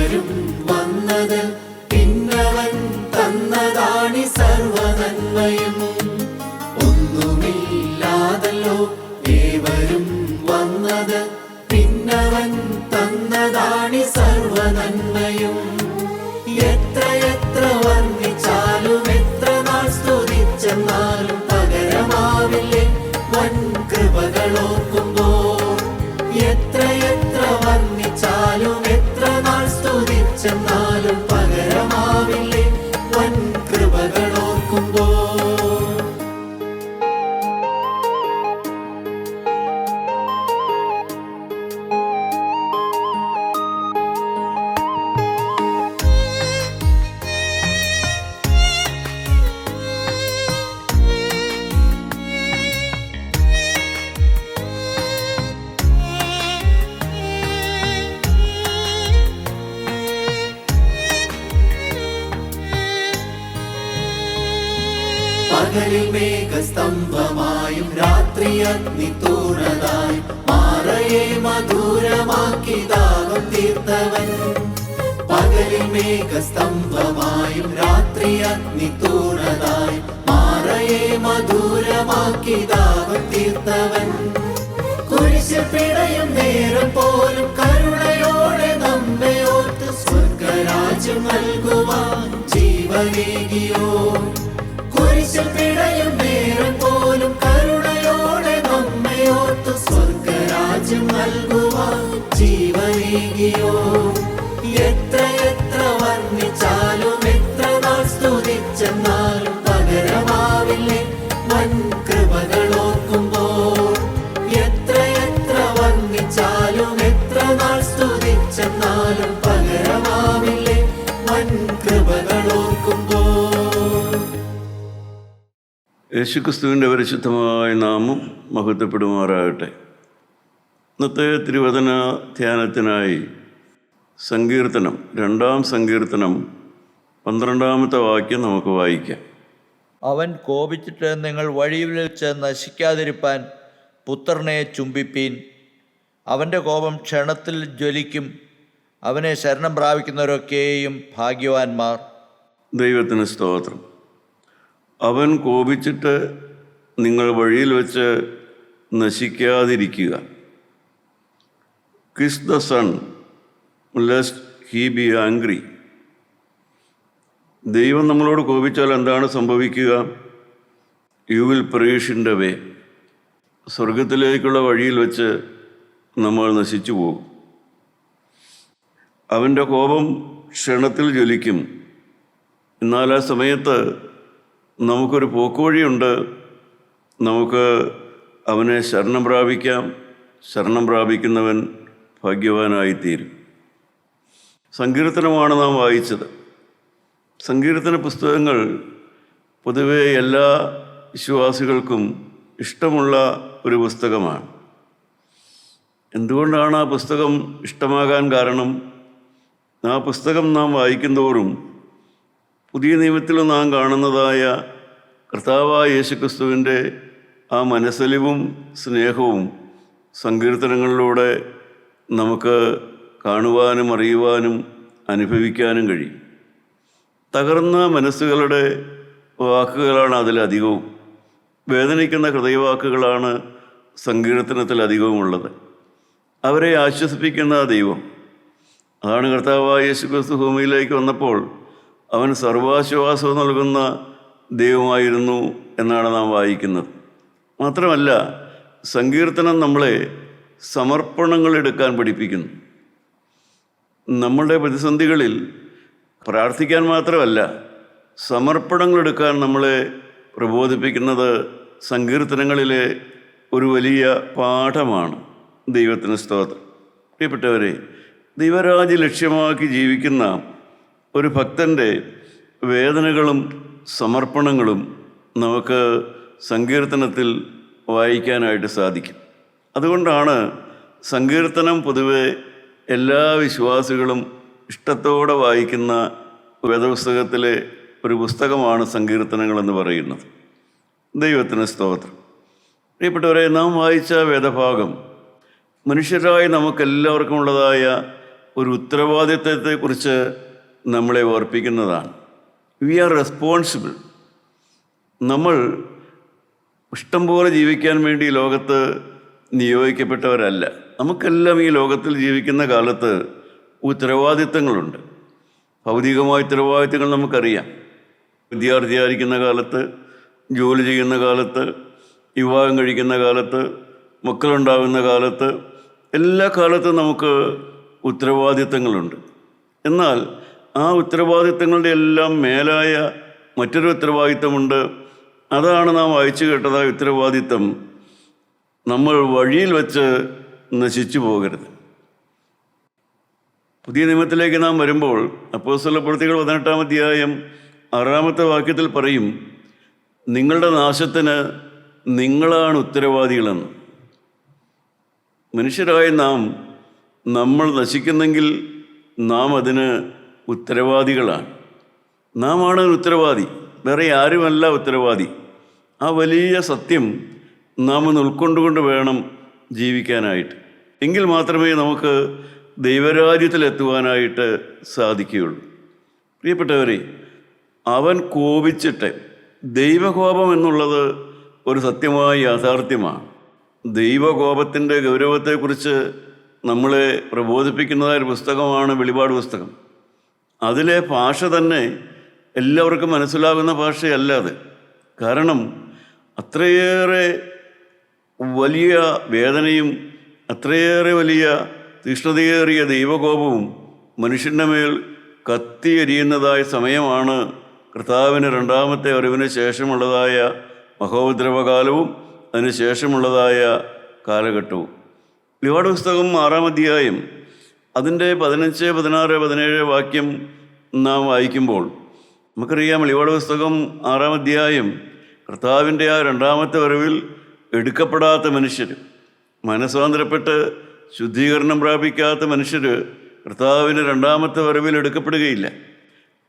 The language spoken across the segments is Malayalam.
ഏവരും വന്നത് പിന്നവൻ തന്നതാണി സർവ നന്മയും ഒന്നുമില്ലാതല്ലോ ഏവരും വന്നത് പിന്നവൻ തന്നതാണി പകലിൽ മേഘസ്തംഭമായും രാത്രി അഗ്നിത്തൂണതായും മാറയെ മധുരമാക്കി ദാഹം തീർത്തവൻ പകലിൽ മേഘസ്തംഭമായും രാത്രി അഗ്നിത്തൂണതായും മാറയെ മധുരമാക്കി ദാഹം തീർത്തവൻ കുരിശപ്പിടയും നേരം പോലും കരുണയോടെ നമ്മെ ഓർത്ത് സ്വർഗരാജ്യം നൽകുവാൻ ജീവനേകിയോ. കുരിശിൽ പിടയും പോലും കരുണയോടെ നമ്മെ ഓർത്ത് സ്വർഗരാജ്യം നൽകുവാൻ ജീവനേകിയോ? എത്ര എത്ര വർണിച്ചാലും യേശുക്രിസ്തുവിന്റെ പരിശുദ്ധമായ നാമം മഹത്വപ്പെടുമാറാകട്ടെ. ഇന്നത്തെ തിരുവചന ധ്യാനത്തിനായി സങ്കീർത്തനം രണ്ടാം സങ്കീർത്തനം പന്ത്രണ്ടാമത്തെ വാക്യം നമുക്ക് വായിക്കാം. അവൻ കോപിച്ചിട്ട് നിങ്ങൾ വഴിയിൽ വെച്ച് നശിക്കാതിരിപ്പാൻ പുത്രനെ ചുംബിപ്പീൻ. അവന്റെ കോപം ക്ഷണത്തിൽ ജ്വലിക്കും. അവനെ ശരണം പ്രാപിക്കുന്നവരൊക്കെയും ഭാഗ്യവാന്മാർ. ദൈവത്തിന് സ്തോത്രം. അവൻ കോപിച്ചിട്ട് നിങ്ങൾ വഴിയിൽ വെച്ച് നശിക്കാതിരിക്കുക. Kiss the son lest he be angry ദൈവം നമ്മളോട് കോപിച്ചാൽ എന്താണ് സംഭവിക്കുക? യു വിൽ പ്രേഷിന്റെ വേ സ്വർഗത്തിലേക്കുള്ള വഴിയിൽ വെച്ച് നമ്മൾ നശിച്ചു പോകും. അവന്റെ കോപം ക്ഷണത്തിൽ ജ്വലിക്കും. എന്നാൽ ആ സമയത്ത് നമുക്കൊരു പോക്കുവഴിയുണ്ട്. നമുക്ക് അവനെ ശരണം പ്രാപിക്കാം. ശരണം പ്രാപിക്കുന്നവൻ ഭാഗ്യവാനായിത്തീരും. സങ്കീർത്തനമാണ് നാം വായിച്ചത്. സങ്കീർത്തന പുസ്തകങ്ങൾ പൊതുവെ എല്ലാ വിശ്വാസികൾക്കും ഇഷ്ടമുള്ള ഒരു പുസ്തകമാണ്. എന്തുകൊണ്ടാണ് ആ പുസ്തകം ഇഷ്ടമാകാൻ കാരണം? ആ പുസ്തകം നാം വായിക്കുന്തോറും പുതിയ നിയമത്തിൽ നാം കാണുന്നതായ കർത്താവായ യേശുക്രിസ്തുവിന്റെ ആ മനസ്സലിവും സ്നേഹവും സങ്കീർത്തനങ്ങളിലൂടെ നമുക്ക് കാണുവാനും അറിയുവാനും അനുഭവിക്കാനും കഴിയും. തകർന്ന മനസ്സുകളുടെ വാക്കുകളാണ് അതിലധികവും വേദനിക്കുന്ന ഹൃദയവാക്കുകളാണ് സങ്കീർത്തനത്തിൽ അധികവും ഉള്ളത് അവരെ ആശ്വസിപ്പിക്കുന്ന ദൈവം. അതാണ് കർത്താവായ യേശുക്രിസ്തു ഭൂമിയിലേക്ക് വന്നപ്പോൾ അവൻ സർവാശ്വാസം നൽകുന്ന ദൈവമായിരുന്നു എന്നാണ് നാം വായിക്കുന്നത്. മാത്രമല്ല സങ്കീർത്തനം നമ്മളെ സമർപ്പണങ്ങൾ എടുക്കാൻ പഠിപ്പിക്കുന്നു. നമ്മളുടെ പ്രതിസന്ധികളിൽ പ്രാർത്ഥിക്കാൻ മാത്രമല്ല സമർപ്പണങ്ങൾ എടുക്കാൻ നമ്മളെ പ്രബോധിപ്പിക്കുന്നത് സങ്കീർത്തനങ്ങളിലെ ഒരു വലിയ പാഠമാണ്. ദൈവത്തിന് സ്തോത്രം. പ്രിയപ്പെട്ടവരെ ദൈവരാജ്യ ലക്ഷ്യമാക്കി ജീവിക്കുന്ന ഒരു ഭക്തന്റെ വേദനകളും സമർപ്പണങ്ങളും നമുക്ക് സങ്കീർത്തനത്തിൽ വായിക്കാനായിട്ട് സാധിക്കും. അതുകൊണ്ടാണ് സങ്കീർത്തനം പൊതുവെ എല്ലാ വിശ്വാസികളും ഇഷ്ടത്തോടെ വായിക്കുന്ന വേദപുസ്തകത്തിലെ ഒരു പുസ്തകമാണ് സങ്കീർത്തനങ്ങൾ എന്ന് പറയുന്നത്. ദൈവത്തിന് സ്തോത്രം. പ്രിയപ്പെട്ടവരെ നാം വായിച്ച വേദഭാഗം മനുഷ്യരായി നമുക്കെല്ലാവർക്കും ഉള്ളതായ ഒരു ഉത്തരവാദിത്വത്തെക്കുറിച്ച് നമ്മളെ ഓർപ്പിക്കുന്നതാണ്. വി ആർ റെസ്പോൺസിബിൾ നമ്മൾ ഇഷ്ടം പോലെ ജീവിക്കാൻ വേണ്ടി ലോകത്ത് നിയോഗിക്കപ്പെട്ടവരല്ല. നമുക്കെല്ലാം ഈ ലോകത്തിൽ ജീവിക്കുന്ന കാലത്ത് ഉത്തരവാദിത്തങ്ങളുണ്ട്. ഭൗതികമായ ഉത്തരവാദിത്തങ്ങൾ നമുക്കറിയാം. വിദ്യാർത്ഥിയായിരിക്കുന്ന കാലത്ത് ജോലി ചെയ്യുന്ന കാലത്ത് വിവാഹം കഴിക്കുന്ന കാലത്ത് മക്കളുണ്ടാകുന്ന കാലത്ത് എല്ലാ കാലത്തും നമുക്ക് ഉത്തരവാദിത്തങ്ങളുണ്ട്. എന്നാൽ ആ ഉത്തരവാദിത്തങ്ങളുടെ എല്ലാം മേലായ മറ്റൊരു ഉത്തരവാദിത്തമുണ്ട്. അതാണ് നാം വായിച്ചു കേട്ടത് ആ ഉത്തരവാദിത്തം. നമ്മൾ വഴിയിൽ വച്ച് നശിച്ചു പോകരുത്. പുതിയ നിയമത്തിലേക്ക് നാം വരുമ്പോൾ അപ്പോസ്തല പ്രവൃത്തികൾ പതിനെട്ടാം അധ്യായം ആറാമത്തെ വാക്യത്തിൽ പറയും നിങ്ങളുടെ നാശത്തിന് നിങ്ങളാണ് ഉത്തരവാദികളെന്ന്. മനുഷ്യരായ നാം നമ്മൾ നശിക്കുന്നെങ്കിൽ നാം അതിന് ഉത്തരവാദികളാണ്. നാം ആണ് ഉത്തരവാദി. വേറെ ആരുമല്ല ഉത്തരവാദി. ആ വലിയ സത്യം നാം ഒന്ന് ഉൾക്കൊണ്ടുകൊണ്ട് വേണം ജീവിക്കാനായിട്ട്. എങ്കിൽ മാത്രമേ നമുക്ക് ദൈവരാജ്യത്തിലെത്തുവാനായിട്ട് സാധിക്കുകയുള്ളൂ. പ്രിയപ്പെട്ടവരെ അവൻ കോപിച്ചിട്ട് ദൈവകോപം എന്നുള്ളത് ഒരു സത്യമായ യാഥാർത്ഥ്യമാണ്. ദൈവകോപത്തിന്റെ ഗൗരവത്തെക്കുറിച്ച് നമ്മളെ പ്രബോധിപ്പിക്കുന്നതായ ഒരു പുസ്തകമാണ് വെളിപാട് പുസ്തകം. അതിലെ ഭാഷ തന്നെ എല്ലാവർക്കും മനസ്സിലാകുന്ന ഭാഷയല്ല അത്. കാരണം അത്രയേറെ വലിയ വേദനയും അത്രയേറെ വലിയ തീഷ്ണതയേറിയ ദൈവകോപവും മനുഷ്യന്റെ മേൽ കത്തിയെരിയുന്നതായ സമയമാണ് കർത്താവിന് രണ്ടാമത്തെ അറിവിന് ശേഷമുള്ളതായ മഹോപദ്രവകാലവും അതിനുശേഷമുള്ളതായ കാലഘട്ടവും. ലിവാട് പുസ്തകം ആറാം അധ്യായം അതിന്റെ പതിനഞ്ച് പതിനാറ് പതിനേഴ് വാക്യം നാം വായിക്കുമ്പോൾ നമുക്കറിയാം ലിവാട് പുസ്തകം ആറാം അധ്യായം കർത്താവിന്റെ ആ രണ്ടാമത്തെ വരവിൽ എടുക്കപ്പെടാത്ത മനുഷ്യർ മനസ്വാന്തരപ്പെട്ട് ശുദ്ധീകരണം പ്രാപിക്കാത്ത മനുഷ്യർ കർത്താവിന്റെ രണ്ടാമത്തെ വരവിൽ എടുക്കപ്പെടുകയില്ല.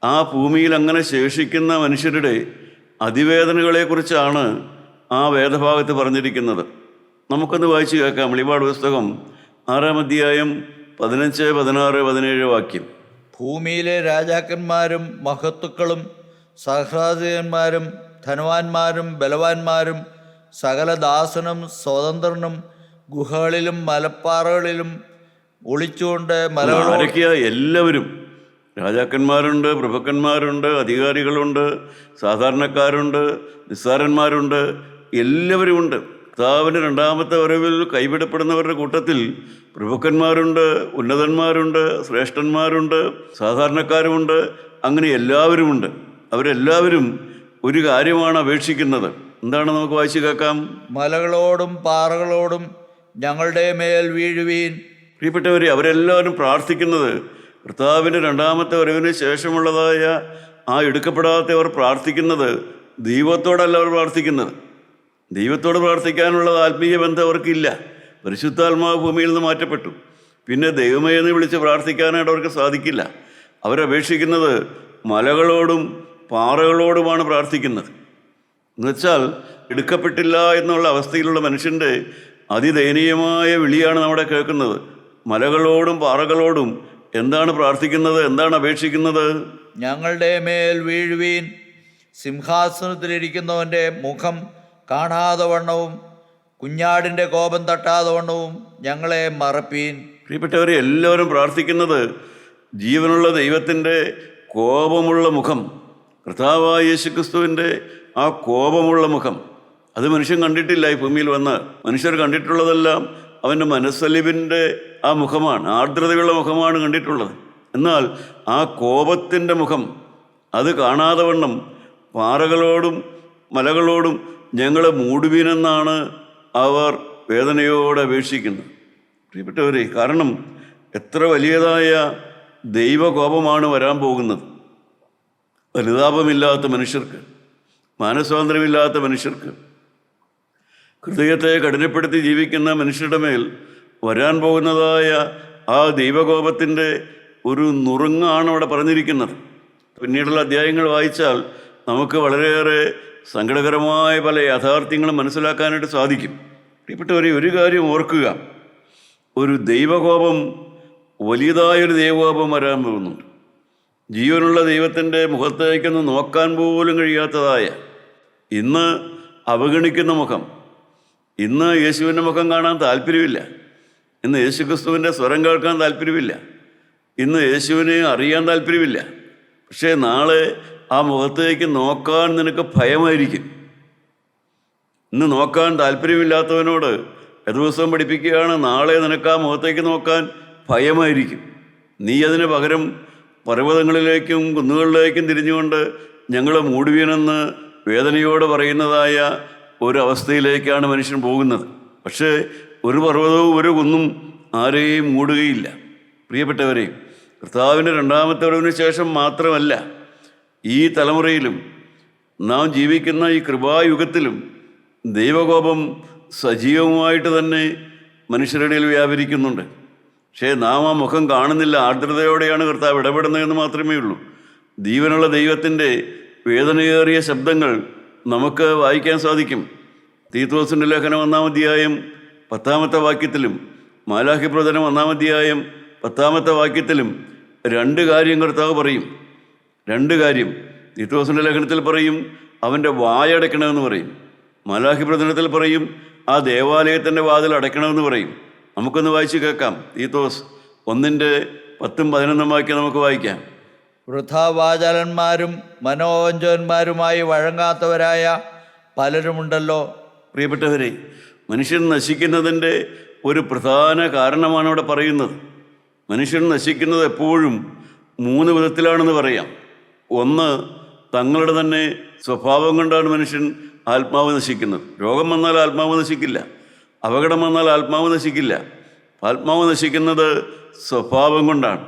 ആ ഭൂമിയിൽ അങ്ങനെ ശേഷിക്കുന്ന മനുഷ്യരുടെ അതിവേദനകളെക്കുറിച്ചാണ് ആ വേദഭാഗത്ത് പറഞ്ഞിരിക്കുന്നത്. നമുക്കൊന്ന് വായിച്ചു കേൾക്കാം വെളിപാട് പുസ്തകം ആറാം അധ്യായം പതിനഞ്ച് പതിനാറ് പതിനേഴ് വാക്യം. ഭൂമിയിലെ രാജാക്കന്മാരും മഹത്തുക്കളും സഹ്രാധികന്മാരും ധനവാന്മാരും ബലവാന്മാരും സകല ദാസനും സ്വതന്ത്രനും ഗുഹകളിലും മലപ്പാറകളിലും ഒളിച്ചുകൊണ്ട് മലയാളിക്കുക എല്ലാവരും. രാജാക്കന്മാരുണ്ട് പ്രഭുക്കന്മാരുണ്ട് അധികാരികളുണ്ട് സാധാരണക്കാരുണ്ട് നിസ്സാരന്മാരുണ്ട് എല്ലാവരുമുണ്ട്. കർത്താവിന്റെ രണ്ടാമത്തെ വരവിൽ കൈവിടപ്പെടുന്നവരുടെ കൂട്ടത്തിൽ പ്രഭുക്കന്മാരുണ്ട് ഉന്നതന്മാരുണ്ട് ശ്രേഷ്ഠന്മാരുണ്ട് സാധാരണക്കാരുമുണ്ട് അങ്ങനെ എല്ലാവരുമുണ്ട്. അവരെല്ലാവരും ഒരു കാര്യമാണ് അപേക്ഷിക്കുന്നത്. എന്താണ് നമുക്ക് വായിച്ചു കേൾക്കാം? മലകളോടും പാറകളോടും ഞങ്ങളുടെ മേൽ വീഴുവീൻ. പ്രിയപ്പെട്ടവരെ അവരെല്ലാവരും പ്രാർത്ഥിക്കുന്നത് കർത്താവിന്റെ രണ്ടാമത്തെ വരവിന് ശേഷമുള്ളതായ ആ എടുക്കപ്പെടാത്തവർ പ്രാർത്ഥിക്കുന്നത് ദൈവത്തോടല്ല അവർ പ്രാർത്ഥിക്കുന്നത്. ദൈവത്തോട് പ്രാർത്ഥിക്കാനുള്ള ആത്മീയ ബന്ധം അവർക്കില്ല. പരിശുദ്ധാത്മാവ് ഭൂമിയിൽ നിന്ന് മാറ്റപ്പെട്ടു. പിന്നെ ദൈവമേ എന്ന് വിളിച്ച് പ്രാർത്ഥിക്കാനായിട്ട് അവർക്ക് സാധിക്കില്ല. അവരപേക്ഷിക്കുന്നത് മലകളോടും പാറകളോടുമാണ് പ്രാർത്ഥിക്കുന്നത്. എന്നുവെച്ചാൽ എടുക്കപ്പെട്ടില്ല എന്നുള്ള അവസ്ഥയിലുള്ള മനുഷ്യന്റെ അതിദയനീയമായ വിളിയാണ് നമ്മുടെ കേൾക്കുന്നത്. മലകളോടും പാറകളോടും എന്താണ് പ്രാർത്ഥിക്കുന്നത്? എന്താണ് അപേക്ഷിക്കുന്നത്? ഞങ്ങളുടെ മേൽ വീഴുവീൻ. സിംഹാസനത്തിലിരിക്കുന്നവന്റെ മുഖം കാണാതെ വണ്ണവും കുഞ്ഞാടിന്റെ കോപം തട്ടാതെ വണ്ണവും ഞങ്ങളെ മറപ്പീൻ. പ്രിയപ്പെട്ടവരെ എല്ലാവരും പ്രാർത്ഥിക്കുന്നത് ജീവനുള്ള ദൈവത്തിന്റെ കോപമുള്ള മുഖം കർത്താവായ യേശുക്രിസ്തുവിന്റെ ആ കോപമുള്ള മുഖം. അത് മനുഷ്യൻ കണ്ടിട്ടില്ല ഈ ഭൂമിയിൽ വന്ന്. മനുഷ്യർ കണ്ടിട്ടുള്ളതെല്ലാം അവന്റെ മനസ്സലിവിന്റെ ആ മുഖമാണ് ആർദ്രതയുള്ള മുഖമാണ് കണ്ടിട്ടുള്ളത്. എന്നാൽ ആ കോപത്തിന്റെ മുഖം അത് കാണാതെ വണ്ണം പാറകളോടും മലകളോടും ഞങ്ങളെ മൂടുവീനെന്നാണ് അവർ വേദനയോടെ അപേക്ഷിക്കുന്നത്. പ്രിയപ്പെട്ടവരെ കാരണം എത്ര വലിയതായ ദൈവകോപമാണ് വരാൻ പോകുന്നത്. പരിതാപമില്ലാത്ത മനുഷ്യർക്ക് മാനസ്വാതന്ത്ര്യമില്ലാത്ത മനുഷ്യർക്ക് ഹൃദയത്തെ കഠിനപ്പെടുത്തി ജീവിക്കുന്ന മനുഷ്യരുടെ മേൽ വരാൻ പോകുന്നതായ ആ ദൈവകോപത്തിന്റെ ഒരു നുറുങ്ങാണ് അവിടെ പറഞ്ഞിരിക്കുന്നത്. പിന്നീടുള്ള അധ്യായങ്ങൾ വായിച്ചാൽ നമുക്ക് വളരെയേറെ സങ്കടകരമായ പല യാഥാർത്ഥ്യങ്ങളും മനസ്സിലാക്കാനായിട്ട് സാധിക്കും. പ്രിയപ്പെട്ടവരെ ഒരു കാര്യം ഓർക്കുക. ഒരു ദൈവകോപം വലിയതായൊരു ദൈവകോപം വരാൻ പോകുന്നുണ്ട്. ജീവനുള്ള ദൈവത്തിന്റെ മുഖത്തേക്കൊന്ന് നോക്കാൻ പോലും കഴിയാത്തതായ ഇന്ന് അവഗണിക്കുന്ന മുഖം ഇന്ന് യേശുവിന്റെ മുഖം കാണാൻ താല്പര്യമില്ല ഇന്ന് യേശുക്രിസ്തുവിന്റെ സ്വരം കേൾക്കാൻ താല്പര്യമില്ല ഇന്ന് യേശുവിനെ അറിയാൻ താല്പര്യമില്ല. പക്ഷേ നാളെ ആ മുഖത്തേക്ക് നോക്കാൻ നിനക്ക് ഭയമായിരിക്കും. ഇന്ന് നോക്കാൻ താല്പര്യമില്ലാത്തവനോട് ദിവസം പഠിപ്പിക്കുകയാണ്? നാളെ നിനക്ക് ആ മുഖത്തേക്ക് നോക്കാൻ ഭയമായിരിക്കും. നീ അതിന് പകരം പർവതങ്ങളിലേക്കും കുന്നുകളിലേക്കും തിരിഞ്ഞുകൊണ്ട് ഞങ്ങൾ മൂടുവീനെന്ന് വേദനയോട് പറയുന്നതായ ഒരു അവസ്ഥയിലേക്കാണ് മനുഷ്യൻ പോകുന്നത്. പക്ഷേ ഒരു പർവതവും ഒരു കുന്നും ആരെയും മൂടുകയില്ല. പ്രിയപ്പെട്ടവരെയും കർത്താവിന്റെ രണ്ടാമത്തെ ഒഴിവിന് ശേഷം മാത്രമല്ല ഈ തലമുറയിലും നാം ജീവിക്കുന്ന ഈ കൃപായുഗത്തിലും ദൈവകോപം സജീവമായിട്ട് തന്നെ മനുഷ്യരുടെയിൽ വ്യാപരിക്കുന്നുണ്ട്. പക്ഷേ നാം ആ മുഖം കാണുന്നില്ല ആർദ്രതയോടെയാണ് കർത്താവ് ഇടപെടുന്നതെന്ന് മാത്രമേ ഉള്ളൂ. ജീവനുള്ള ദൈവത്തിന്റെ വേദനയേറിയ ശബ്ദങ്ങൾ നമുക്ക് വായിക്കാൻ സാധിക്കും. തീത്തോസിന്റെ ലേഖനം ഒന്നാം അധ്യായം പത്താമത്തെ വാക്യത്തിലും മാലാഹി ഒന്നാം അധ്യായം പത്താമത്തെ വാക്യത്തിലും രണ്ട് കാര്യം കർത്താവ് പറയും. രണ്ട് കാര്യം. നിത്യോസിന്റെ ലേഖനത്തിൽ പറയും അവന്റെ വായടയ്ക്കണമെന്ന് പറയും. മലാഹി പ്രചനത്തിൽ പറയും ആ ദേവാലയത്തിന്റെ വാതിൽ അടയ്ക്കണമെന്ന് പറയും. നമുക്കൊന്ന് വായിച്ച് കേൾക്കാം. തീത്തോസ് ഒന്നിന്റെ പത്തും പതിനൊന്നും വാക്യം നമുക്ക് വായിക്കാം. വൃഥാവാചാലന്മാരും മനോവഞ്ചകന്മാരുമായി വഴങ്ങാത്തവരായ പലരുമുണ്ടല്ലോ. പ്രിയപ്പെട്ടവരെ മനുഷ്യൻ നശിക്കുന്നതിന്റെ ഒരു പ്രധാന കാരണമാണ് അവിടെ പറയുന്നത്. മനുഷ്യൻ നശിക്കുന്നത് എപ്പോഴും മൂന്ന് വിധത്തിലാണെന്ന് പറയാം. ഒന്ന് തങ്ങളുടെ തന്നെ സ്വഭാവം കൊണ്ടാണ് മനുഷ്യൻ ആത്മാവ് നശിക്കുന്നത്. രോഗം വന്നാൽ ആത്മാവ് നശിക്കില്ല. അപകടം വന്നാൽ ആത്മാവ് നശിക്കില്ല. ആത്മാവ് നശിക്കുന്നത് സ്വഭാവം കൊണ്ടാണ്.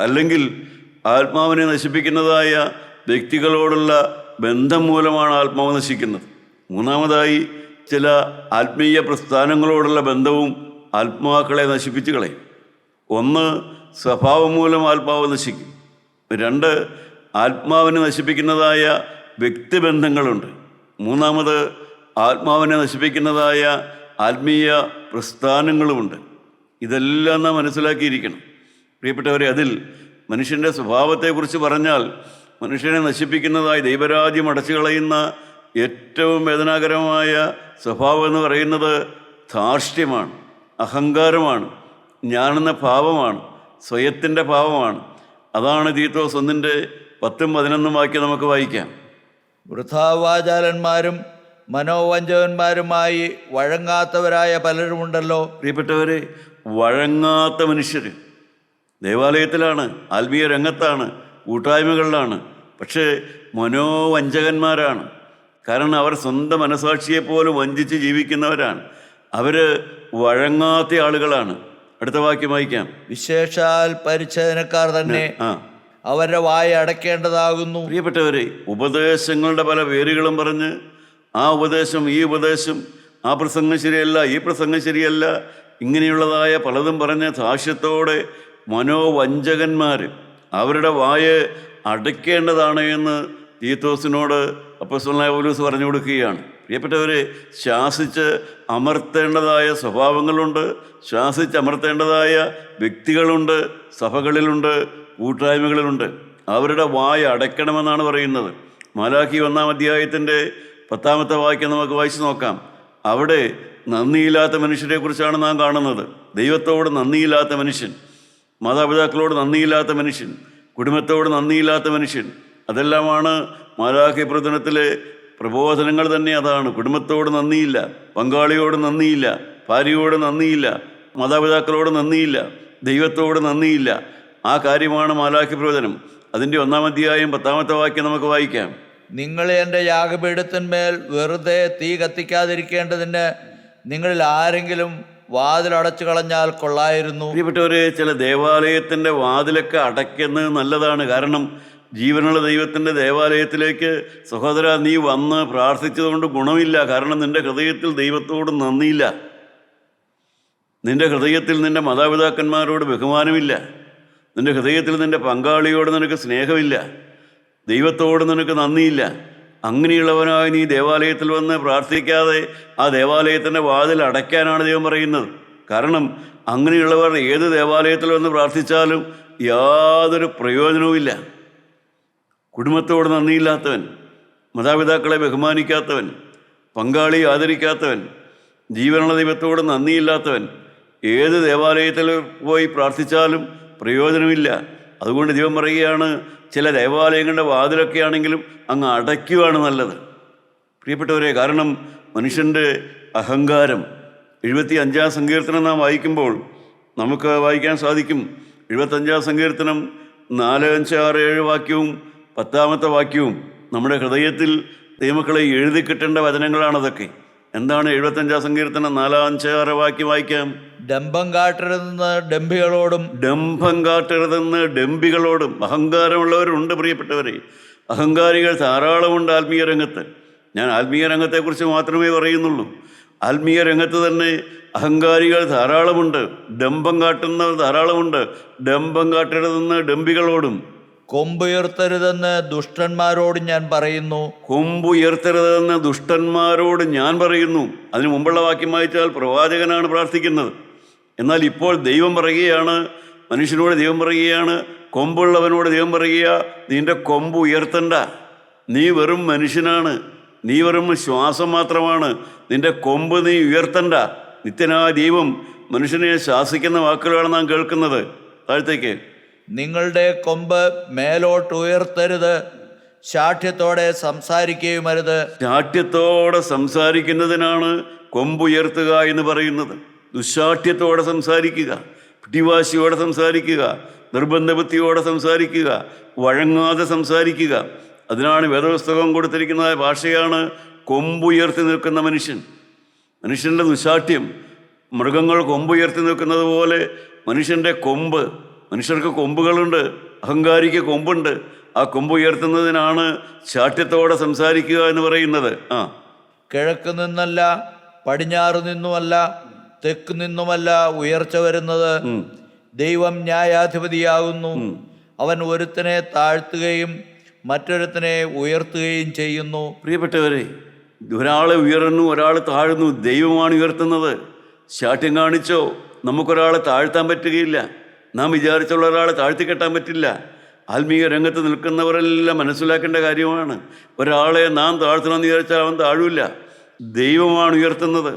അല്ലെങ്കിൽ ആത്മാവിനെ നശിപ്പിക്കുന്നതായ വ്യക്തികളോടുള്ള ബന്ധം മൂലമാണ് ആത്മാവ് നശിക്കുന്നത്. മൂന്നാമതായി ചില ആത്മീയ പ്രസ്ഥാനങ്ങളോടുള്ള ബന്ധവും ആത്മാക്കളെ നശിപ്പിച്ചു കളയും. ഒന്ന് സ്വഭാവം മൂലം ആത്മാവ് നശിക്കും. രണ്ട് ആത്മാവിനെ നശിപ്പിക്കുന്നതായ വ്യക്തിബന്ധങ്ങളുണ്ട്. മൂന്നാമത് ആത്മാവിനെ നശിപ്പിക്കുന്നതായ ആത്മീയ പ്രസ്ഥാനങ്ങളുമുണ്ട്. ഇതെല്ലാം നാം മനസ്സിലാക്കിയിരിക്കണം. പ്രിയപ്പെട്ടവരെ അതിൽ മനുഷ്യന്റെ സ്വഭാവത്തെക്കുറിച്ച് പറഞ്ഞാൽ മനുഷ്യനെ നശിപ്പിക്കുന്നതായി ദൈവരാജ്യം അടച്ചു കളയുന്ന ഏറ്റവും വേദനാകരമായ സ്വഭാവം എന്ന് പറയുന്നത് ധാർഷ്ട്യമാണ് അഹങ്കാരമാണ് ഞാനെന്ന ഭാവമാണ് സ്വയത്തിന്റെ ഭാവമാണ്. അതാണ് തീത്തോസ് ഒന്നിന്റെ പത്തും പതിനൊന്നും വാക്യം നമുക്ക് വായിക്കാം. വൃഥാവാചാലന്മാരും മനോവഞ്ചകന്മാരുമായി വഴങ്ങാത്തവരായ പലരുമുണ്ടല്ലോ. പ്രിയപ്പെട്ടവരെ വഴങ്ങാത്ത മനുഷ്യർ ദേവാലയത്തിലാണ് ആത്മീയ രംഗത്താണ് കൂട്ടായ്മകളിലാണ്. പക്ഷേ മനോവഞ്ചകന്മാരാണ്. കാരണം അവർ സ്വന്തം മനസാക്ഷിയെ പോലും വഞ്ചിച്ച് ജീവിക്കുന്നവരാണ്. അവർ വഴങ്ങാത്ത ആളുകളാണ്. അടുത്ത വാക്യം വായിക്കാം. വിശേഷാൽ പരിച്ഛേദനക്കാർ തന്നെ ആ. അവരുടെ വായ അടയ്ക്കേണ്ടതാകുന്നു പ്രിയപ്പെട്ടവരെ ഉപദേശങ്ങളുടെ പല പേരുകളും പറഞ്ഞ് ആ ഉപദേശം ഈ ഉപദേശം ആ പ്രസംഗം ശരിയല്ല ഈ പ്രസംഗം ശരിയല്ല ഇങ്ങനെയുള്ളതായ പലതും പറഞ്ഞ സാക്ഷ്യത്തോടെ മനോവഞ്ചകന്മാർ അവരുടെ വായ അടയ്ക്കേണ്ടതാണ് എന്ന് തീത്തോസിനോട് അപ്പസ്വലായ പോലീസ് പറഞ്ഞു കൊടുക്കുകയാണ്. പ്രിയപ്പെട്ടവരെ ശ്വാസിച്ച് അമർത്തേണ്ടതായ സ്വഭാവങ്ങളുണ്ട് ശ്വാസിച്ച് അമർത്തേണ്ടതായ വ്യക്തികളുണ്ട് സഭകളിലുണ്ട് കൂട്ടായ്മകളിലുണ്ട്. അവരുടെ വായ അടയ്ക്കണമെന്നാണ് പറയുന്നത്. മാലാഖി ഒന്നാം അധ്യായത്തിന്റെ പത്താമത്തെ വാക്യം നമുക്ക് വായിച്ചു നോക്കാം. അവിടെ നന്ദിയില്ലാത്ത മനുഷ്യരെക്കുറിച്ചാണ് നാം കാണുന്നത്. ദൈവത്തോട് നന്ദിയില്ലാത്ത മനുഷ്യൻ മാതാപിതാക്കളോട് നന്ദിയില്ലാത്ത മനുഷ്യൻ കുടുംബത്തോട് നന്ദിയില്ലാത്ത മനുഷ്യൻ അതെല്ലാമാണ് മാലാഖി പ്രവചനത്തിലെ പ്രബോധനങ്ങൾ തന്നെ. അതാണ് കുടുംബത്തോട് നന്ദിയില്ല പങ്കാളിയോട് നന്ദിയില്ല ഭാര്യയോട് നന്ദിയില്ല മാതാപിതാക്കളോട് നന്ദിയില്ല ദൈവത്തോട് നന്ദിയില്ല. ആ കാര്യമാണ് മാലാഖി പ്രവചനം. അതിന്റെ ഒന്നാം അധ്യായം പത്താമത്തെ വാക്യം നമുക്ക് വായിക്കാം. നിങ്ങൾ എന്റെ യാഗപീഠത്തിന്മേൽ വെറുതെ തീ കത്തിക്കാതിരിക്കേണ്ടതിന് നിങ്ങളിൽ ആരെങ്കിലും വാതിൽ അടച്ചു കളഞ്ഞാൽ കൊള്ളായിരുന്നു. പ്രിയപ്പെട്ടവരെ ചില ദേവാലയത്തിന്റെ വാതിലൊക്കെ അടയ്ക്കുന്നത് നല്ലതാണ്. കാരണം ജീവനുള്ള ദൈവത്തിന്റെ ദേവാലയത്തിലേക്ക് സഹോദര നീ വന്ന് പ്രാർത്ഥിച്ചതുകൊണ്ട് ഗുണമില്ല. കാരണം നിന്റെ ഹൃദയത്തിൽ ദൈവത്തോട് നന്ദിയില്ല. നിന്റെ ഹൃദയത്തിൽ നിന്റെ മാതാപിതാക്കന്മാരോട് ബഹുമാനമില്ല. നിന്റെ ഹൃദയത്തിൽ നിന്റെ പങ്കാളിയോട് നിനക്ക് സ്നേഹമില്ല. ദൈവത്തോട് നിനക്ക് നന്ദിയില്ല. അങ്ങനെയുള്ളവനായി നീ ദേവാലയത്തിൽ വന്ന് പ്രാർത്ഥിക്കാതെ ആ ദേവാലയത്തിന്റെ വാതിൽ അടയ്ക്കാനാണ് ദൈവം പറയുന്നത്. കാരണം അങ്ങനെയുള്ളവർ ഏത് ദേവാലയത്തിൽ വന്ന് പ്രാർത്ഥിച്ചാലും യാതൊരു പ്രയോജനവുമില്ല. കുടുംബത്തോട് നന്ദിയില്ലാത്തവൻ മാതാപിതാക്കളെ ബഹുമാനിക്കാത്തവൻ പങ്കാളി ആദരിക്കാത്തവൻ ജീവനുള്ള ദൈവത്തോട് നന്ദിയില്ലാത്തവൻ ഏത് ദേവാലയത്തിൽ പോയി പ്രാർത്ഥിച്ചാലും പ്രയോജനമില്ല. അതുകൊണ്ട് ദൈവം പറയുകയാണ് ചില ദേവാലയങ്ങളുടെ വാതിലൊക്കെ ആണെങ്കിലും അങ്ങ് അടയ്ക്കുകയാണ് നല്ലത്. പ്രിയപ്പെട്ടവരെ കാരണം മനുഷ്യന്റെ അഹങ്കാരം എഴുപത്തി അഞ്ചാം സങ്കീർത്തനം നാം വായിക്കുമ്പോൾ നമുക്ക് വായിക്കാൻ സാധിക്കും. എഴുപത്തഞ്ചാം സങ്കീർത്തനം നാല് അഞ്ച് ആറ് ഏഴ് വാക്യവും പത്താമത്തെ വാക്യവും നമ്മുടെ ഹൃദയത്തിൽ ദൈവമക്കളെ എഴുതി കിട്ടേണ്ട വചനങ്ങളാണതൊക്കെ. എന്താണ് എഴുപത്തഞ്ചാം സങ്കീർത്തനം? നാലാം അഞ്ച് ആറ് വാക്യം വായിക്കാം. ഡംഭം കാട്ടരുതെന്ന് ഡംഭികളോടും ഡംഭം കാട്ടരുതെന്ന് ഡംബികളോടും അഹങ്കാരമുള്ളവരുണ്ട് പ്രിയപ്പെട്ടവരെ. അഹങ്കാരികൾ ധാരാളമുണ്ട് ആത്മീയ രംഗത്ത്. ഞാൻ ആത്മീയ രംഗത്തെക്കുറിച്ച് മാത്രമേ പറയുന്നുള്ളൂ. ആത്മീയ രംഗത്ത് തന്നെ അഹങ്കാരികൾ ധാരാളമുണ്ട്. ഡംഭം കാട്ടുന്നവർ ധാരാളമുണ്ട്. ഡംഭം കാട്ടരുതെന്ന് ഡംബികളോടും കൊമ്പുയർത്തരുതെന്ന് ദുഷ്ടന്മാരോട് ഞാൻ പറയുന്നു. കൊമ്പുയർത്തരുതെന്ന് ദുഷ്ടന്മാരോട് ഞാൻ പറയുന്നു. അതിനു മുമ്പുള്ള വാക്യം വായിച്ചാൽ പ്രവാചകനാണ് പ്രാർത്ഥിക്കുന്നത്. എന്നാൽ ഇപ്പോൾ ദൈവം പറയുകയാണ് മനുഷ്യനോട് ദൈവം പറയുകയാണ് കൊമ്പുള്ളവനോട് ദൈവം പറയുക നിന്റെ കൊമ്പ് ഉയർത്തണ്ട. നീ വെറും മനുഷ്യനാണ്. നീ വെറും ശ്വാസം മാത്രമാണ്. നിന്റെ കൊമ്പ് നീ ഉയർത്തണ്ട. നിത്യനായ ദൈവം മനുഷ്യനെ ശാസിക്കുന്ന വാക്കുകളാണ് നാം കേൾക്കുന്നത്. താഴത്തേക്ക്. നിങ്ങളുടെ കൊമ്പ് മേലോട്ട് ഉയർത്തരുത് ശാഠ്യത്തോടെ സംസാരിക്കുകയുമരുത്. ശാഠ്യത്തോടെ സംസാരിക്കുന്നതിനാണ് കൊമ്പുയർത്തുക എന്ന് പറയുന്നത്. ദുശാഠ്യത്തോടെ സംസാരിക്കുക പിടിവാശിയോടെ സംസാരിക്കുക നിർബന്ധബുദ്ധിയോടെ സംസാരിക്കുക വഴങ്ങാതെ സംസാരിക്കുക. അതിനാണ് വേദപുസ്തകം കൊടുത്തിരിക്കുന്ന ഭാഷയാണ് കൊമ്പുയർത്തി നിൽക്കുന്ന മനുഷ്യൻ. മനുഷ്യന്റെ ദുശാഠ്യം മൃഗങ്ങൾ കൊമ്പുയർത്തി നിൽക്കുന്നത് പോലെ മനുഷ്യന്റെ കൊമ്പ് മനുഷ്യർക്ക് കൊമ്പുകളുണ്ട് അഹങ്കാരിക്ക് കൊമ്പുണ്ട്. ആ കൊമ്പ് ഉയർത്തുന്നതിനാണ് ശാഠ്യത്തോടെ സംസാരിക്കുക എന്ന് പറയുന്നത്. ആ. കിഴക്ക് നിന്നല്ല പടിഞ്ഞാറ് നിന്നുമല്ല തെക്ക് നിന്നുമല്ല ഉയർച്ച വരുന്നത്. ദൈവം ന്യായാധിപതിയാകുന്നു. അവൻ ഒരുത്തനെ താഴ്ത്തുകയും മറ്റൊരുത്തനെ ഉയർത്തുകയും ചെയ്യുന്നു. പ്രിയപ്പെട്ടവരെ ഒരാളെ ഉയർന്നു ഒരാൾ താഴ്ന്നു ദൈവമാണ് ഉയർത്തുന്നത്. ശാഠ്യം കാണിച്ചോ നമുക്കൊരാളെ താഴ്ത്താൻ പറ്റുകയില്ല. നാം വിചാരിച്ചുള്ള ഒരാളെ താഴ്ത്തിക്കെട്ടാൻ പറ്റില്ല. ആത്മീയ രംഗത്ത് നിൽക്കുന്നവരെല്ലാം മനസ്സിലാക്കേണ്ട കാര്യമാണ്. ഒരാളെ നാം താഴ്ത്തണമെന്ന് വിചാരിച്ചാൽ അവൻ താഴുമില്ല ദൈവമാണ് ഉയർത്തുന്നത്.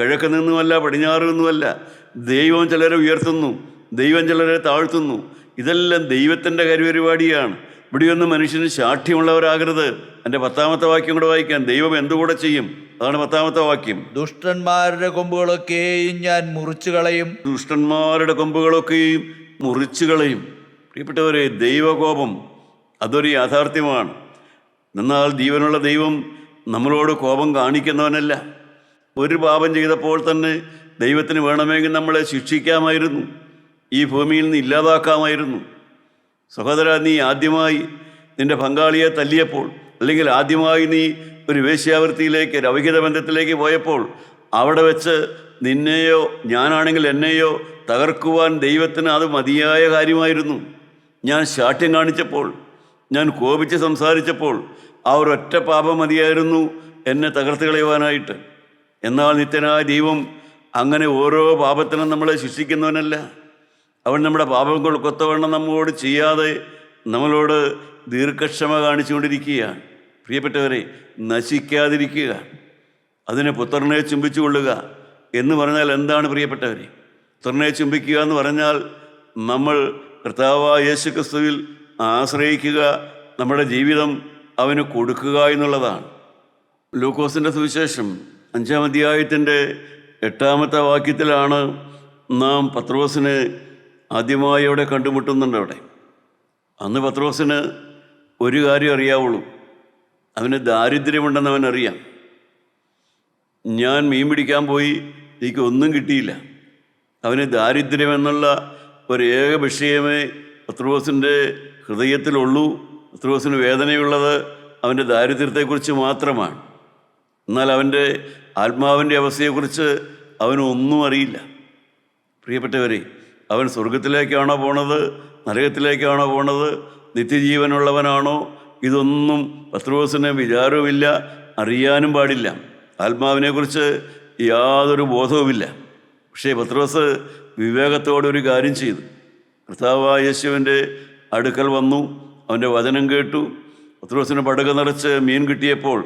കിഴക്ക് നിന്നുമല്ല പടിഞ്ഞാറ് നിന്നുമല്ല. ദൈവം ചിലരെ ഉയർത്തുന്നു. ദൈവം ചിലരെ താഴ്ത്തുന്നു. ഇതെല്ലാം ദൈവത്തിന്റെ കരുപരിപാടിയാണ് ഇവിടെയൊന്നും മനുഷ്യന് ശാഠ്യമുള്ളവരാകരുത്. എന്റെ പത്താമത്തെ വാക്യം കൂടെ വായിക്കാൻ ദൈവം എന്തുകൂടെ ചെയ്യും? അതാണ് പത്താമത്തെ വാക്യം. ദുഷ്ടന്മാരുടെ കൊമ്പുകളൊക്കെയും ഞാൻ മുറിച്ചു കളയും. ദുഷ്ടന്മാരുടെ കൊമ്പുകളൊക്കെയും മുറിച്ചു കളയും. പ്രിയപ്പെട്ടവരെ ദൈവകോപം അതൊരു യാഥാർത്ഥ്യമാണ്. എന്നാൽ ജീവനുള്ള ദൈവം നമ്മളോട് കോപം കാണിക്കുന്നവനല്ല. ഒരു പാപം ചെയ്തപ്പോൾ തന്നെ ദൈവത്തിന് വേണമെങ്കിൽ നമ്മളെ ശിക്ഷിക്കാമായിരുന്നു. ഈ ഭൂമിയിൽ നിന്ന് ഇല്ലാതാക്കാമായിരുന്നു. സഹോദര നീ ആദ്യമായി നിന്റെ പങ്കാളിയെ തല്ലിയപ്പോൾ അല്ലെങ്കിൽ ആദ്യമായി നീ ഒരു വേശ്യാവൃത്തിയിലേക്ക് രവിഹിത ബന്ധത്തിലേക്ക് പോയപ്പോൾ അവിടെ വെച്ച് നിന്നെയോ ഞാനാണെങ്കിൽ എന്നെയോ തകർക്കുവാൻ ദൈവത്തിന് അത് മതിയായ കാര്യമായിരുന്നു. ഞാൻ ശാഠ്യം കാണിച്ചപ്പോൾ ഞാൻ കോപിച്ച് സംസാരിച്ചപ്പോൾ ആ ഒറ്റ പാപം മതിയായിരുന്നു എന്നെ തകർത്ത് കളയുവാനായിട്ട്. എന്നാൽ നിത്യനായ ദൈവം അങ്ങനെ ഓരോ പാപത്തിനും നമ്മളെ ശിക്ഷിക്കുന്നവനല്ല. അവൻ നമ്മുടെ പാപങ്ങൾ കൊത്തവണ്ണം നമ്മോട് ചെയ്യാതെ നമ്മളോട് ദീർഘക്ഷമ കാണിച്ചുകൊണ്ടിരിക്കുകയാണ്. പ്രിയപ്പെട്ടവരെ നശിക്കാതിരിക്കുക. അതിനെ പുത്രനെ ചുംബിച്ചുകൊള്ളുക എന്ന് പറഞ്ഞാൽ എന്താണ് പ്രിയപ്പെട്ടവരെ? പുത്രനെ ചുംബിക്കുക എന്ന് പറഞ്ഞാൽ നമ്മൾ കർത്താവായ യേശു ക്രിസ്തുവിൽ ആശ്രയിക്കുക നമ്മുടെ ജീവിതം അവന് കൊടുക്കുക എന്നുള്ളതാണ്. ലൂക്കോസിന്റെ സുവിശേഷം അഞ്ചാം അധ്യായത്തിന്റെ എട്ടാമത്തെ വാക്യത്തിലാണ് നാം പത്രോസിനെ ആദ്യമായി അവിടെ കണ്ടുമുട്ടുന്നുണ്ട് അവിടെ. അന്ന് പത്രോസിന് ഒരു കാര്യം അറിയാവുള്ളൂ. അവന് ദാരിദ്ര്യമുണ്ടെന്ന് അവനറിയാം ഞാൻ മീൻ പിടിക്കാൻ പോയി എനിക്ക് ഒന്നും കിട്ടിയില്ല. അവന് ദാരിദ്ര്യമെന്നുള്ള ഒരു ഏക വിഷയമേ പത്രോസിന്റെ ഹൃദയത്തിലുള്ളൂ. പത്രോസിന് വേദനയുള്ളത് അവന്റെ ദാരിദ്ര്യത്തെക്കുറിച്ച് മാത്രമാണ്. എന്നാൽ അവന്റെ ആത്മാവിന്റെ അവസ്ഥയെക്കുറിച്ച് അവനൊന്നും അറിയില്ല. പ്രിയപ്പെട്ടവരെ അവൻ സ്വർഗത്തിലേക്കാണോ പോണത് നരകത്തിലേക്കാണോ പോണത് നിത്യജീവനുള്ളവനാണോ ഇതൊന്നും പത്രോസിന് വിചാരവുമില്ല അറിയാനും പാടില്ല. ആത്മാവിനെക്കുറിച്ച് യാതൊരു ബോധവുമില്ല. പക്ഷേ പത്രോസ് വിവേകത്തോടെ ഒരു കാര്യം ചെയ്തു. കർത്താവായ യേശുവിന്റെ അടുക്കൽ വന്നു അവന്റെ വചനം കേട്ടു. പത്രോസിന് പടക നിറച്ച് മീൻ കിട്ടിയപ്പോൾ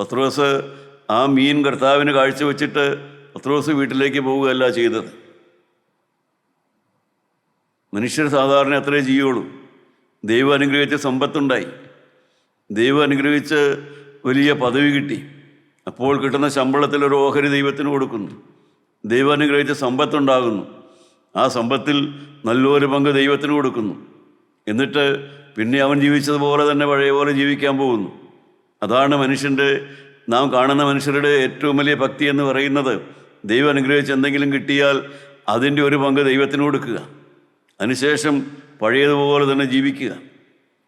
പത്രോസ് ആ മീൻ കർത്താവിന് കാഴ്ചവെച്ചിട്ട് പത്രോസ് വീട്ടിലേക്ക് പോവുകയല്ല ചെയ്തത്. മനുഷ്യർ സാധാരണ അത്രേ ചെയ്യുള്ളൂ. ദൈവം അനുഗ്രഹിച്ച സമ്പത്തുണ്ടായി. ദൈവം അനുഗ്രഹിച്ച് വലിയ പദവി കിട്ടി. അപ്പോൾ കിട്ടുന്ന ശമ്പളത്തിൽ ഒരു ഓഹരി ദൈവത്തിന് കൊടുക്കുന്നു. ദൈവം അനുഗ്രഹിച്ച് സമ്പത്തുണ്ടാകുന്നു. ആ സമ്പത്തിൽ നല്ലൊരു പങ്ക് ദൈവത്തിന് കൊടുക്കുന്നു. എന്നിട്ട് പിന്നെ അവൻ ജീവിച്ചതുപോലെ തന്നെ പഴയ പോലെ ജീവിക്കാൻ പോകുന്നു. അതാണ് മനുഷ്യന്റെ നാം കാണുന്ന മനുഷ്യരുടെ ഏറ്റവും വലിയ ഭക്തി എന്ന് പറയുന്നത്. ദൈവം അനുഗ്രഹിച്ച് എന്തെങ്കിലും കിട്ടിയാൽ അതിന്റെ ഒരു പങ്ക് ദൈവത്തിന് കൊടുക്കുക. അതിനുശേഷം പഴയതുപോലെ തന്നെ ജീവിക്കുക.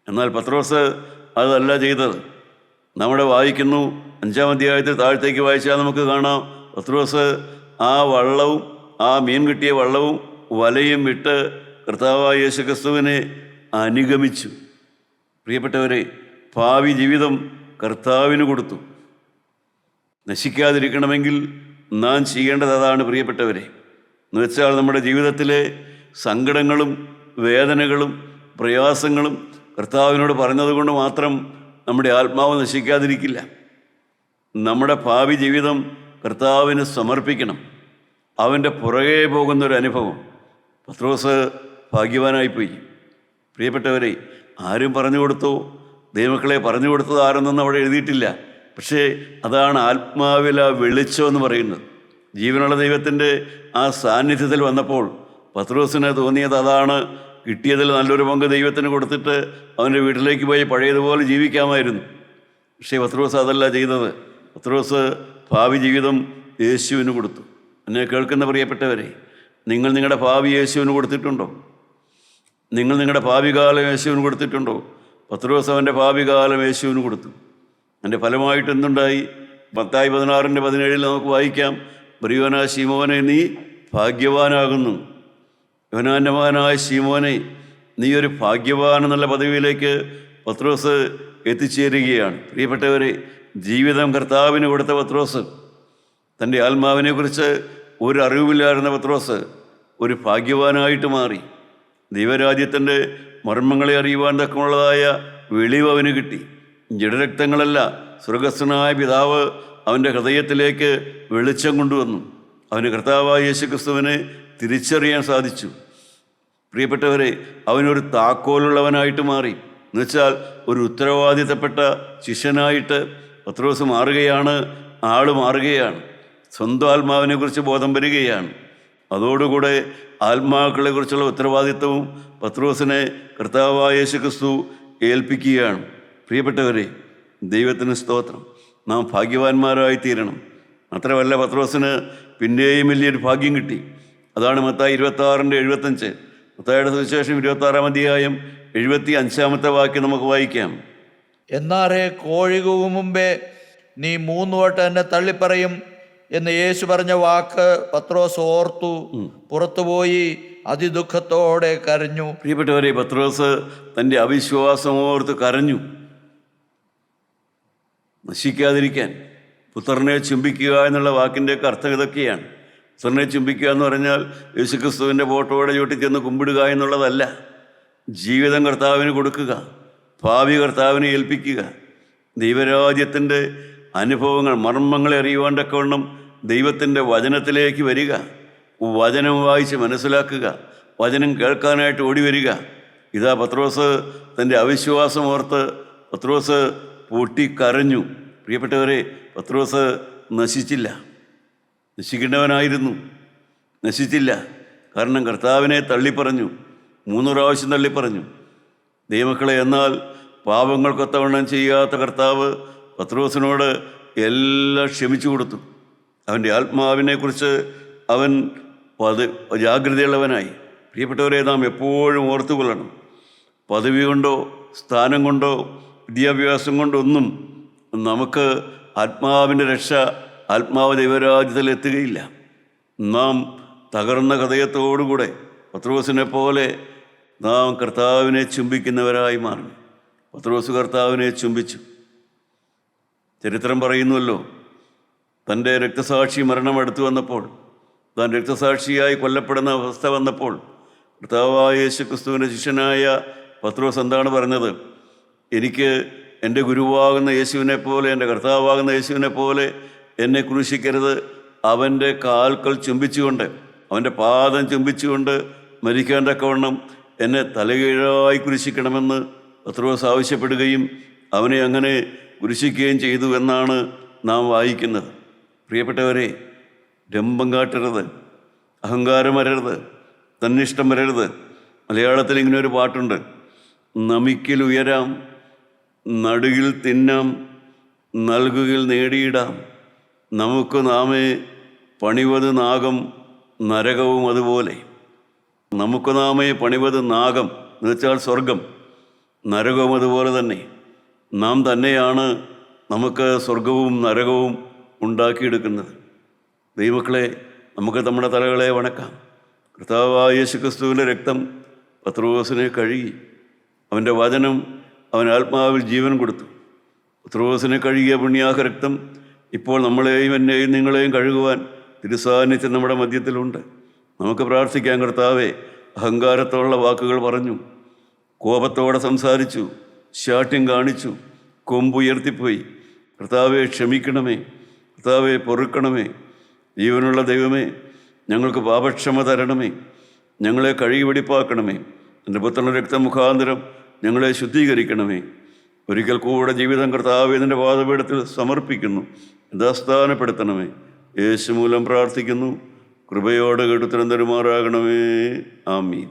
എന്നാൽ പത്രോസ് അതല്ല ചെയ്തത്. നമ്മുടെ വായിക്കുന്നു. അഞ്ചാം അധ്യായത്തിൽ താഴത്തേക്ക് വായിച്ചാൽ നമുക്ക് കാണാം. പത്രോസ് ആ വള്ളവും ആ മീൻ കിട്ടിയ വള്ളവും വലയും വിട്ട് കർത്താവായ യേശുക്രിസ്തുവിനെ അനുഗമിച്ചു. പ്രിയപ്പെട്ടവരെ ഭാവി ജീവിതം കർത്താവിന് കൊടുത്തു. നശിക്കാതിരിക്കണമെങ്കിൽ നാം ചെയ്യേണ്ടത് അതാണ് പ്രിയപ്പെട്ടവരെ. എന്നുവെച്ചാൽ നമ്മുടെ ജീവിതത്തിലെ സങ്കടങ്ങളും വേദനകളും പ്രയാസങ്ങളും കർത്താവിനോട് പറഞ്ഞതുകൊണ്ട് മാത്രം നമ്മുടെ ആത്മാവ് നശിക്കാതിരിക്കില്ല. നമ്മുടെ ഭാവി ജീവിതം കർത്താവിന് സമർപ്പിക്കണം. അവന്റെ പുറകെ പോകുന്നൊരു അനുഭവം. പത്രോസ് ഭാഗ്യവാനായിപ്പോയി പ്രിയപ്പെട്ടവരെ ആരും പറഞ്ഞു കൊടുത്തു? ദൈവക്കളെ പറഞ്ഞു കൊടുത്തത് ആരെന്നൊന്നും അവിടെ എഴുതിയിട്ടില്ല. പക്ഷേ അതാണ് ആത്മാവില വെളിച്ചം എന്ന് പറയുന്നത്. ജീവനുള്ള ദൈവത്തിന്റെ ആ സാന്നിധ്യത്തിൽ വന്നപ്പോൾ പത്രോസിന് തോന്നിയത് അതാണ് കിട്ടിയതിൽ നല്ലൊരു പങ്ക് ദൈവത്തിന് കൊടുത്തിട്ട് അവന്റെ വീട്ടിലേക്ക് പോയി പഴയതുപോലെ ജീവിക്കാമായിരുന്നു. പക്ഷേ പത്രോസ് അതല്ല ചെയ്തത്. പത്രോസ് ഭാവി ജീവിതം യേശുവിന് കൊടുത്തു. എന്നെ കേൾക്കുന്ന പ്രിയപ്പെട്ടവരെ നിങ്ങൾ നിങ്ങളുടെ ഭാവി യേശുവിന് കൊടുത്തിട്ടുണ്ടോ? നിങ്ങൾ നിങ്ങളുടെ ഭാവി കാലം യേശുവിന് കൊടുത്തിട്ടുണ്ടോ? പത്രോസ് അവന്റെ ഭാവി കാലം യേശുവിന് കൊടുത്തു. അതിന്റെ ഫലമായിട്ട് എന്തുണ്ടായി? പത്തായി പതിനാറിന്റെ പതിനേഴിൽ നമുക്ക് വായിക്കാം. ബ്രിയോന ശിമോനെ നീ ഭാഗ്യവാനാകുന്നു. യോനാന്റെ മകനായ ശീമോനെ നീ ഒരു ഭാഗ്യവാൻ എന്നുള്ള പദവിയിലേക്ക് പത്രോസ് എത്തിച്ചേരുകയാണ്. പ്രിയപ്പെട്ടവരെ ജീവിതം കർത്താവിന് കൊടുത്ത പത്രോസ്. തന്റെ ആത്മാവിനെക്കുറിച്ച് ഒരു അറിവുമില്ലായിരുന്ന പത്രോസ് ഒരു ഭാഗ്യവാനായിട്ട് മാറി. ദൈവരാജ്യത്തിന്റെ മർമ്മങ്ങളെ അറിയുവാൻ തക്കമുള്ളതായ വെളിവ് അവന് കിട്ടി. ജഡരക്തങ്ങളല്ല സ്വർഗസ്വനായ പിതാവ് അവന്റെ ഹൃദയത്തിലേക്ക് വെളിച്ചം കൊണ്ടുവന്നു. അവന് കർത്താവായ യേശു ക്രിസ്തുവിനെ തിരിച്ചറിയാൻ സാധിച്ചു. പ്രിയപ്പെട്ടവരെ അവനൊരു താക്കോലുള്ളവനായിട്ട് മാറി. എന്നുവെച്ചാൽ ഒരു ഉത്തരവാദിത്തപ്പെട്ട ശിഷ്യനായിട്ട് പത്രോസ് മാറുകയാണ് ആൾ മാറുകയാണ് സ്വന്തം ആത്മാവിനെ കുറിച്ച് ബോധം വരികയാണ്. അതോടുകൂടെ ആത്മാക്കളെ ആത്മാക്കളെക്കുറിച്ചുള്ള ഉത്തരവാദിത്വവും പത്രോസിനെ കർത്താവായ യേശുക്രിസ്തു ഏൽപ്പിക്കുകയാണ്. പ്രിയപ്പെട്ടവരെ ദൈവത്തിന് സ്തോത്രം. നാം ഭാഗ്യവാന്മാരായി തീരണം മാത്രമല്ല പത്രോസിന് പിന്നെയും വലിയൊരു ഭാഗ്യം കിട്ടി. അതാണ് മത്തായി ഇരുപത്തി ആറിന്റെ എഴുപത്തഞ്ച്. മത്തായുടെ സുവിശേഷം ഇരുപത്തി ആറാം അധ്യായം എഴുപത്തി അഞ്ചാമത്തെ വാക്യം നമുക്ക് വായിക്കാം. എന്നാറേ കോഴി മുമ്പേ നീ മൂന്ന് വട്ടം എന്നെ തള്ളിപ്പറയും എന്ന് യേശു പറഞ്ഞ വാക്ക് പത്രോസ് ഓർത്തു. പുറത്തുപോയി അതിദുഃഖത്തോടെ കരഞ്ഞു. പ്രിയപ്പെട്ടവരെ പത്രോസ് തന്റെ അവിശ്വാസം ഓർത്ത് കരഞ്ഞു. നശിക്കാതിരിക്കാൻ പുത്രനെ ചുംബിക്കുക എന്നുള്ള വാക്കിന്റെയൊക്കെ അർത്ഥം ഇതൊക്കെയാണ്. പുത്രനെ ചുംബിക്കുക എന്ന് പറഞ്ഞാൽ യേശുക്രിസ്തുവിന്റെ ഫോട്ടോയുടെ ചോട്ടിൽ ചെന്ന് കുമ്പിടുക എന്നുള്ളതല്ല. ജീവിതം കർത്താവിന് കൊടുക്കുക ഭാവി കർത്താവിനെ ഏൽപ്പിക്കുക. ദൈവരാജ്യത്തിന്റെ അനുഭവങ്ങൾ മർമ്മങ്ങളെ അറിയുവാണ്ടൊക്കെ വണ്ണം ദൈവത്തിന്റെ വചനത്തിലേക്ക് വരിക. വചനം വായിച്ച് മനസ്സിലാക്കുക വചനം കേൾക്കാനായിട്ട് ഓടി വരിക. ഇതാ പത്രോസ് തന്റെ അവിശ്വാസം ഓർത്ത് പത്രോസ് പൊട്ടിക്കരഞ്ഞു. പ്രിയപ്പെട്ടവരെ പത്രോസ് നശിച്ചില്ല. നശിക്കേണ്ടവനായിരുന്നു. നശിച്ചില്ല. കാരണം കർത്താവിനെ തള്ളിപ്പറഞ്ഞു. മൂന്ന് പ്രാവശ്യം തള്ളിപ്പറഞ്ഞു. ദൈവമക്കളെ എന്നാൽ പാപങ്ങൾക്കൊത്തവണ്ണം ചെയ്യാത്ത കർത്താവ് പത്രോസിനോട് എല്ലാം ക്ഷമിച്ചു കൊടുത്തു. അവന്റെ ആത്മാവിനെക്കുറിച്ച് അവൻ പത് ജാഗ്രതയുള്ളവനായി. പ്രിയപ്പെട്ടവരെ നാം എപ്പോഴും ഓർത്തുകൊള്ളണം. പദവി കൊണ്ടോ സ്ഥാനം കൊണ്ടോ വിദ്യാഭ്യാസം കൊണ്ടോ ഒന്നും നമുക്ക് ആത്മാവിന്റെ രക്ഷ ആത്മാവ് ദൈവരാജ്യത്തിൽ എത്തുകയില്ല. നാം തകർന്ന ഹൃദയത്തോടുകൂടെ പത്രോസിനെ പോലെ നാം കർത്താവിനെ ചുംബിക്കുന്നവരായി മാറും പത്രോസ് കർത്താവിനെ ചുംബിച്ചു. ചരിത്രം പറയുന്നുവല്ലോ തന്റെ രക്തസാക്ഷി മരണം അടുത്തു വന്നപ്പോൾ താൻ രക്തസാക്ഷിയായി കൊല്ലപ്പെടുന്ന അവസ്ഥ വന്നപ്പോൾ കർത്താവായ യേശു ക്രിസ്തുവിന്റെ ശിഷ്യനായ പത്രോസ് എന്താണ് പറഞ്ഞത്? എനിക്ക് എന്റെ ഗുരുവാകുന്ന യേശുവിനെ പോലെ എന്റെ കർത്താവാകുന്ന യേശുവിനെ പോലെ എന്നെ ക്രൂശിക്കരുത്. അവന്റെ കാൽക്കൾ ചുംബിച്ചുകൊണ്ട് അവന്റെ പാദം ചുംബിച്ചുകൊണ്ട് മരിക്കേണ്ട കവണ്ണം എന്നെ തലകീഴായി കുരിശിക്കണമെന്ന് പത്രോസ് ആവശ്യപ്പെടുകയും അവനെ അങ്ങനെ കുരിശിക്കുകയും ചെയ്തു എന്നാണ് നാം വായിക്കുന്നത്. പ്രിയപ്പെട്ടവരെ രംഭം കാട്ടരുത് അഹങ്കാരം വരരുത് തന്നിഷ്ടം വരരുത്. മലയാളത്തിൽ ഇങ്ങനെ ഒരു പാട്ടുണ്ട്. നമിക്കിൽ ഉയരാം നടുകിൽ തിന്നാം നൽകുകിൽ നേടിയിടാം. നമുക്ക് നാമേ പണിവത് നാഗം നരകവും അതുപോലെ. നമുക്ക് നാമേ പണിവത് നാഗം എന്ന് വെച്ചാൽ സ്വർഗം നരകവും അതുപോലെ തന്നെ. നാം തന്നെയാണ് നമുക്ക് സ്വർഗവും നരകവും ഉണ്ടാക്കിയെടുക്കുന്നത്. ദൈവക്കളെ നമുക്ക് നമ്മുടെ തലകളെ വണക്കാം. കർത്താവായ യേശു ക്രിസ്തുവിന്റെ രക്തം പത്രോസിനെ കഴുകി. അവന്റെ വചനം അവൻ ആത്മാവിൽ ജീവൻ കൊടുത്തു. പത്രോസിനെ കഴുകിയ പുണ്യാഹ രക്തം ഇപ്പോൾ നമ്മളെയും എന്നെയും നിങ്ങളെയും കഴുകുവാൻ തിരുസാന്നിധ്യം നമ്മുടെ മധ്യത്തിലുണ്ട്. നമുക്ക് പ്രാർത്ഥിക്കാൻ കർത്താവേ അഹങ്കാരത്തോടുള്ള വാക്കുകൾ പറഞ്ഞു. കോപത്തോടെ സംസാരിച്ചു. ശാഠ്യം കാണിച്ചു. കൊമ്പുയർത്തിപ്പോയി കർത്താവെ ക്ഷമിക്കണമേ. കർത്താവെ പൊറുക്കണമേ. ജീവനുള്ള ദൈവമേ ഞങ്ങൾക്ക് പാപക്ഷമ തരണമേ. ഞങ്ങളെ കഴുകി വെടിപ്പാക്കണമേ. എന്റെ പുത്രന്റെ രക്തമുഖാന്തരം ഞങ്ങളെ ശുദ്ധീകരിക്കണമേ. ഒരിക്കൽ കൂടെ ജീവിതം കർത്താവ് ഇതിന്റെ വാദപീഠത്തിൽ സമർപ്പിക്കുന്നു. യഥാസ്ഥാനപ്പെടുത്തണമേ. യേശു മൂലം പ്രാർത്ഥിക്കുന്നു. കൃപയോടെ കേട്ടുത്തരം തരുമാറാകണമേ. ആമീൻ.